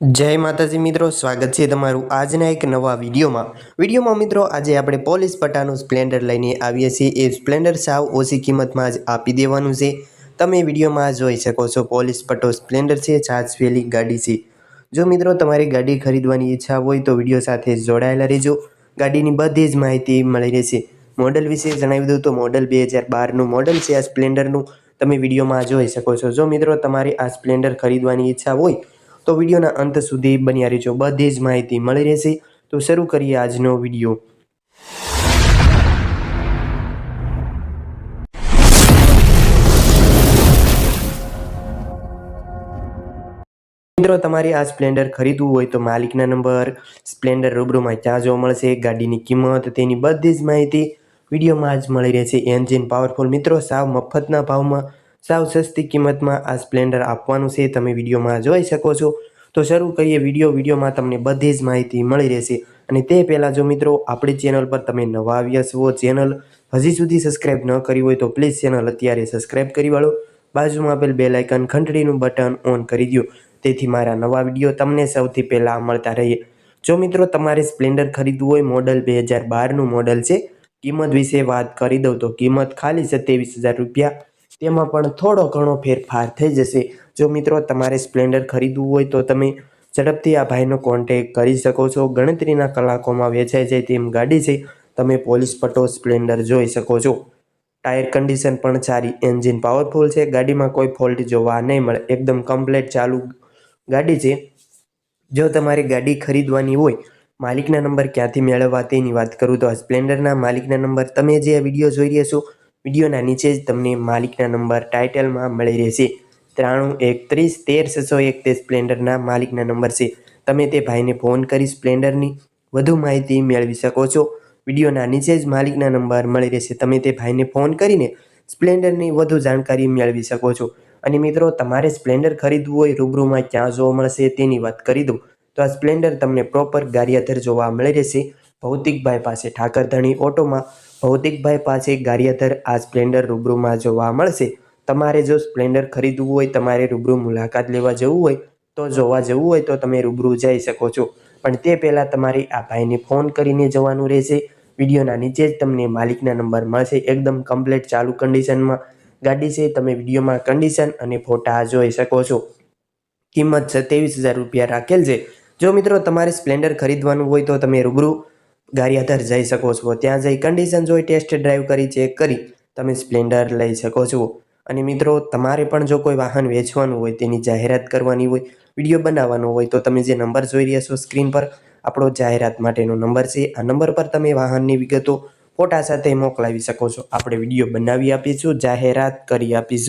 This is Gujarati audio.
જય માતાજી મિત્રો, સ્વાગત છે તમારું આજના એક નવા વિડીયોમાં. વિડીયોમાં મિત્રો, આજે આપણે પોલીસ પટ્ટાનું સ્પ્લેન્ડર લઈને આવીએ છીએ. એ સ્પ્લેન્ડર સાવ ઓછી કિંમતમાં જ આપી દેવાનું છે. તમે વિડીયોમાં જોઈ શકો છો, પોલીસ પટ્ટો સ્પ્લેન્ડર છે ચાર્જવેલી ગાડી છે. જો મિત્રો, તમારી ગાડી ખરીદવાની ઈચ્છા હોય તો વીડિયો સાથે જોડાયેલા રહેજો. ગાડીની બધી જ માહિતી મળી રહેશે. મોડલ વિશે જણાવી દઉં તો મોડલ બે હજાર બારનું મોડલ છે આ સ્પ્લેન્ડરનું. તમે વિડીયોમાં જોઈ શકો છો. જો મિત્રો, તમારે આ સ્પ્લેન્ડર ખરીદવાની ઈચ્છા હોય તો વિડીયોના અંત સુધી બન્યા રહેજો. બધી જ માહિતી મળી રહેશે. તો શરૂ કરીએ આજનો વીડિયો. મિત્રો, તમારે આ સ્પ્લેન્ડર ખરીદવું હોય તો માલિકના નંબર, સ્પ્લેન્ડર રૂબરૂમાં ક્યાં જોવા મળશે. ગાડીની કિંમત, તેની બધી જ માહિતી વિડીયોમાં જ મળી રહેશે. એન્જિન પાવરફુલ મિત્રો, સાવ મફતના ભાવમાં સાવ સસ્તી કિંમતમાં આ સ્પ્લેન્ડર આપવાનું છે, તમે વિડીયોમાં જોઈ શકો છો. તો શરૂ કરીએ વીડિયો. વિડીયોમાં તમને બધી જ માહિતી મળી રહેશે. અને તે પહેલાં જો મિત્રો, આપણી ચેનલ પર તમે નવા આવ્યા છો, ચેનલ હજી સુધી સબસ્ક્રાઇબ ન કરી હોય તો પ્લીઝ ચેનલ અત્યારે સબસ્ક્રાઇબ કરી વાળો. બાજુમાં આપેલ બે લાઇકન ઘંટડીનું બટન ઓન કરી દો તેથી મારા નવા વીડિયો તમને સૌથી પહેલાં મળતા રહે જો મિત્રો, તમારે સ્પ્લેન્ડર ખરીદવું હોય, મોડલ બે હજાર બારનું મોડલ છે. કિંમત વિશે વાત કરી દઉં તો કિંમત ખાલી સત્યાવીસ હજાર રૂપિયા તેમાં પણ થોડો ઘણો ફેરફાર થઈ જશે. જો મિત્રો, તમારે સ્પ્લેન્ડર ખરીદવું હોય તો તમે ઝડપથી આ ભાઈનો કોન્ટેક કરી શકો છો. ગણતરીના કલાકોમાં વેચાઈ જાય તેમ ગાડી છે. તમે પોલીસ પટો સ્પ્લેન્ડર જોઈ શકો છો. ટાયર કન્ડિશન પણ સારી, એન્જિન પાવરફુલ છે. ગાડીમાં કોઈ ફોલ્ટ જોવા નહીં મળે. એકદમ કમ્પ્લેટ ચાલુ ગાડી છે. જો તમારે ગાડી ખરીદવાની હોય, માલિકના નંબર ક્યાંથી મેળવવા તેની વાત કરું તો સ્પ્લેન્ડરના માલિકના નંબર. તમે જે આ વીડિયો જોઈ રહ્યા છો વિડીયોના નીચે જ તમને માલિકના નંબર ટાઇટલમાં મળી રહેશે. ત્રાણું એકત્રીસ તેર, છસો એક તે સ્પ્લેન્ડરના માલિકના નંબર છે. તમે તે ભાઈને ફોન કરી સ્પ્લેન્ડરની વધુ માહિતી મેળવી શકો છો. વિડીયોના નીચે જ માલિકના નંબર મળી રહેશે. તમે તે ભાઈને ફોન કરીને સ્પ્લેન્ડરની વધુ જાણકારી મેળવી શકો છો. અને મિત્રો, તમારે સ્પ્લેન્ડર ખરીદવું હોય, રૂબરૂમાં ક્યાં જોવા મળશે તેની વાત કરી દઉં. તો આ સ્પ્લેન્ડર તમને પ્રોપર ગારિયાધર જોવા મળી રહેશે. ભૌતિકભાઈ પાસે ઠાકરધણી ઓટોમાં, ભૌતિકભાઈ પાસે ગારિયાધર આ સ્પ્લેન્ડર રૂબરૂમાં જોવા મળશે. તમારે જો સ્પ્લેન્ડર ખરીદવું હોય, તમારે રૂબરૂ મુલાકાત લેવા જવું હોય, તો જોવા જવું હોય તો તમે રૂબરૂ જઈ શકો છો. પણ તે પહેલાં તમારે આ ભાઈને ફોન કરીને જવાનું રહેશે. વિડીયોના નીચે જ તમને માલિકના નંબર મળશે. એકદમ કમ્પ્લેટ ચાલુ કન્ડિશનમાં ગાડી છે. તમે વિડીયોમાં કન્ડિશન અને ફોટા જોઈ શકો છો. કિંમત સત્યાવીસ હજાર રૂપિયા રાખેલ છે. જો મિત્રો તમારે સ્પ્લેન્ડર ખરીદવાનું હોય તો તમે રૂબરૂ ગારિયાધર જઈ શકો છો. ત્યાં જઈ કન્ડિશન જોઈ ટેસ્ટ ડ્રાઈવ કરી ચેક કરી, તમે સ્પ્લેન્ડર લઈ શકો છો. અને મિત્રો, તમારે પણ જો કોઈ વાહન વેચવાનું હોય, તેની જાહેરાત કરવાની હોય, વીડિયો બનાવવાનો હોય, તો તમે જે નંબર જોઈ રહ્યા છો સ્ક્રીન પર, આપણો જાહેરાત માટેનો નંબર છે. આ નંબર પર તમે વાહનની વિગતો ફોટા સાથે મોકલાવી શકો છો. આપણે વીડિયો બનાવી આપીશું, જાહેરાત કરી આપીશું.